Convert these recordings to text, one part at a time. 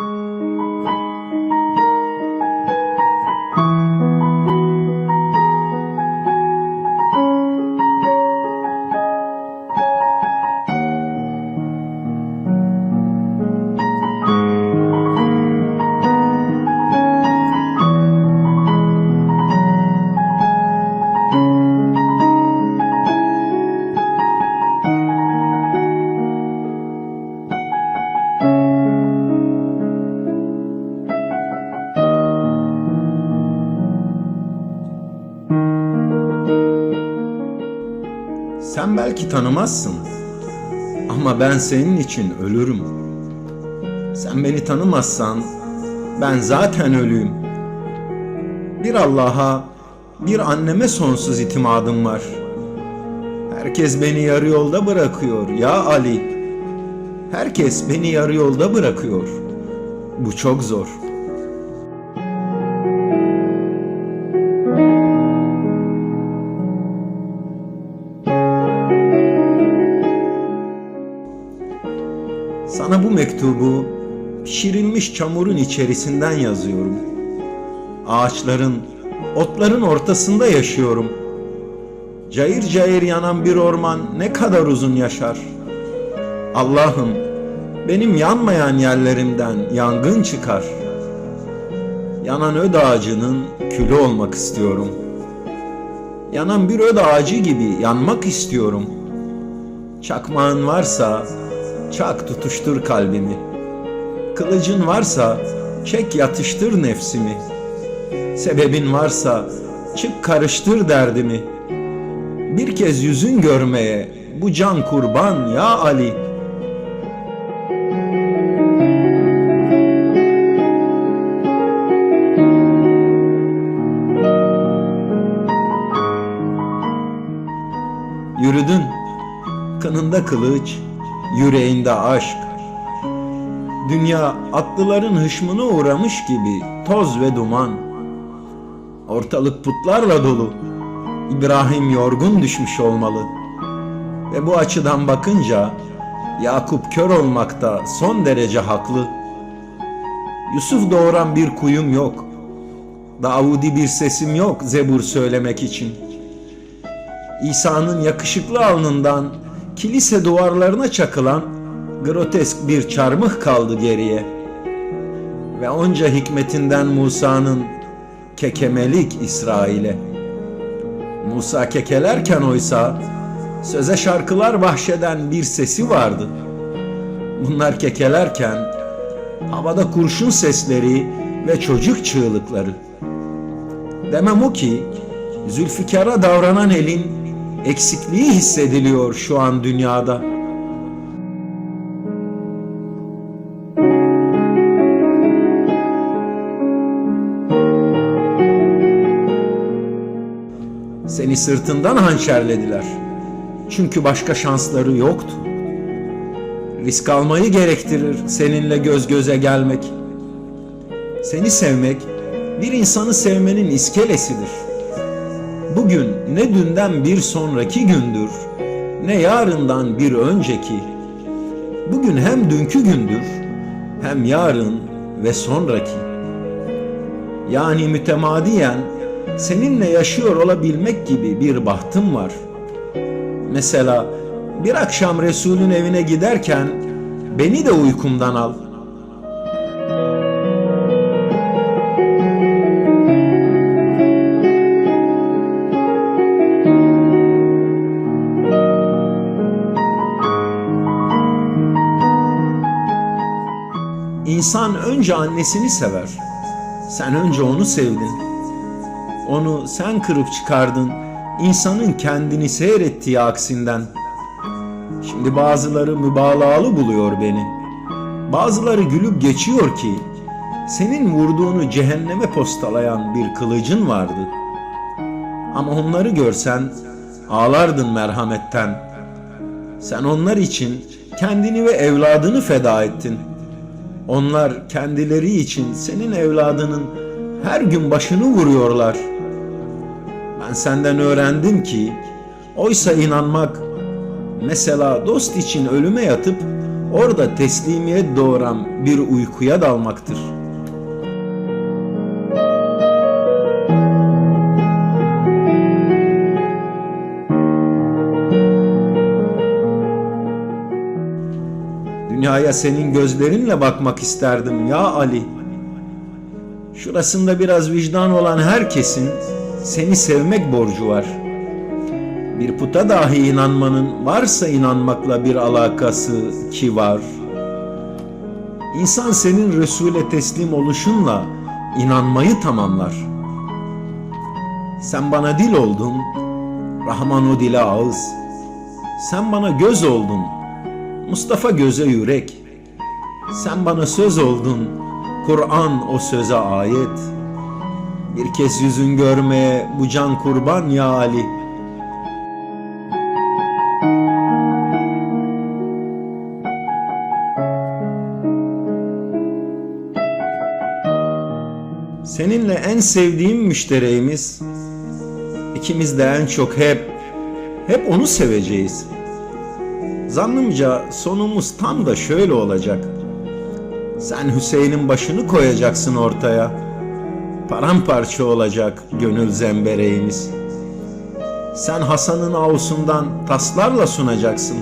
Música Sen belki tanımazsın ama ben senin için ölürüm. Sen beni tanımazsan ben zaten ölüyüm. Bir Allah'a, bir anneme sonsuz itimadım var. Herkes beni yarı yolda bırakıyor ya Ali. Herkes beni yarı yolda bırakıyor. Bu çok zor. Sana bu mektubu pişirilmiş çamurun içerisinden yazıyorum. Ağaçların, otların ortasında yaşıyorum. Cayır cayır yanan bir orman ne kadar uzun yaşar. Allah'ım benim yanmayan yerlerimden yangın çıkar. Yanan öd ağacının külü olmak istiyorum. Yanan bir öd ağacı gibi yanmak istiyorum. Çakmağın varsa çak tutuştur kalbimi. Kılıcın varsa çek yatıştır nefsimi. Sebebin varsa çık karıştır derdimi. Bir kez yüzün görmeye bu can kurban ya Ali. Yürüdün, kınında kılıç, yüreğinde aşk. Dünya atlıların hışmına uğramış gibi toz ve duman. Ortalık putlarla dolu. İbrahim yorgun düşmüş olmalı. Ve bu açıdan bakınca Yakup kör olmakta son derece haklı. Yusuf doğuran bir kuyum yok. Davudi bir sesim yok zebur söylemek için. İsa'nın yakışıklı alnından kilise duvarlarına çakılan grotesk bir çarmıh kaldı geriye. Ve onca hikmetinden Musa'nın kekemelik İsrail'e. Musa kekelerken oysa söze şarkılar bahşeden bir sesi vardı. Bunlar kekelerken havada kurşun sesleri ve çocuk çığlıkları. Demem o ki Zülfikar'a davranan elin eksikliği hissediliyor şu an dünyada. Seni sırtından hançerlediler. Çünkü başka şansları yoktu. Risk almayı gerektirir seninle göz göze gelmek. Seni sevmek bir insanı sevmenin iskelesidir. Bugün ne dünden bir sonraki gündür, ne yarından bir önceki. Bugün hem dünkü gündür, hem yarın ve sonraki. Yani mütemadiyen seninle yaşıyor olabilmek gibi bir bahtım var. Mesela bir akşam Resulün evine giderken beni de uykumdan al. İnsan önce annesini sever. Sen önce onu sevdin. Onu sen kırıp çıkardın. İnsanın kendini seyrettiği aksinden. Şimdi bazıları mübalağalı buluyor beni. Bazıları gülüp geçiyor ki senin vurduğunu cehenneme postalayan bir kılıcın vardı. Ama onları görsen ağlardın merhametten. Sen onlar için kendini ve evladını feda ettin. Onlar kendileri için senin evladının her gün başını vuruyorlar. Ben senden öğrendim ki oysa inanmak mesela dost için ölüme yatıp orada teslimiyet doğuran bir uykuya dalmaktır. Dünyaya senin gözlerinle bakmak isterdim ya Ali. Şurasında biraz vicdan olan herkesin seni sevmek borcu var. Bir puta dahi inanmanın varsa inanmakla bir alakası ki var. İnsan senin Resul'e teslim oluşunla inanmayı tamamlar. Sen bana dil oldun, Rahman o dile ağız. Sen bana göz oldun, Mustafa göze yürek. Sen bana söz oldun, Kur'an o söze ayet. Bir kez yüzün görmeye bu can kurban ya Ali. Seninle en sevdiğim müştereğimiz, ikimiz de en çok hep, hep onu seveceğiz. Zannımca sonumuz tam da şöyle olacak. Sen Hüseyin'in başını koyacaksın ortaya. Paramparça olacak gönül zembereğimiz. Sen Hasan'ın avusundan taslarla sunacaksın.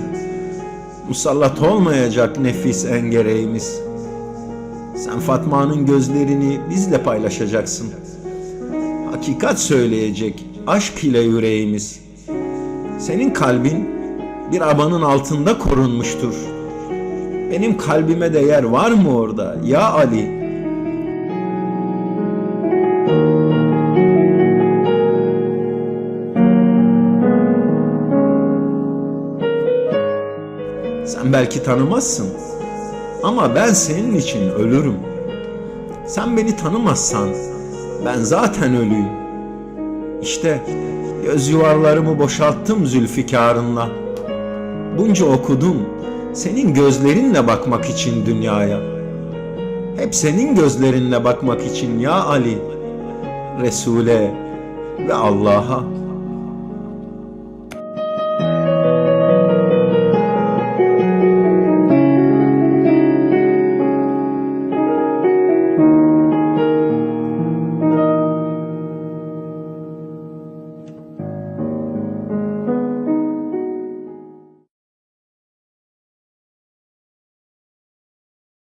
Musallat olmayacak nefis engereğimiz. Sen Fatma'nın gözlerini bizle paylaşacaksın. Hakikat söyleyecek aşk ile yüreğimiz. Senin kalbin bir abanın altında korunmuştur. Benim kalbime de yer var mı orada ya Ali? Sen belki tanımazsın ama ben senin için ölürüm. Sen beni tanımazsan ben zaten ölüyüm. İşte göz yuvarlarımı boşalttım zülfikarınla. Bunca okudum senin gözlerinle bakmak için dünyaya. Hep senin gözlerinle bakmak için ya Ali, Resul'e ve Allah'a.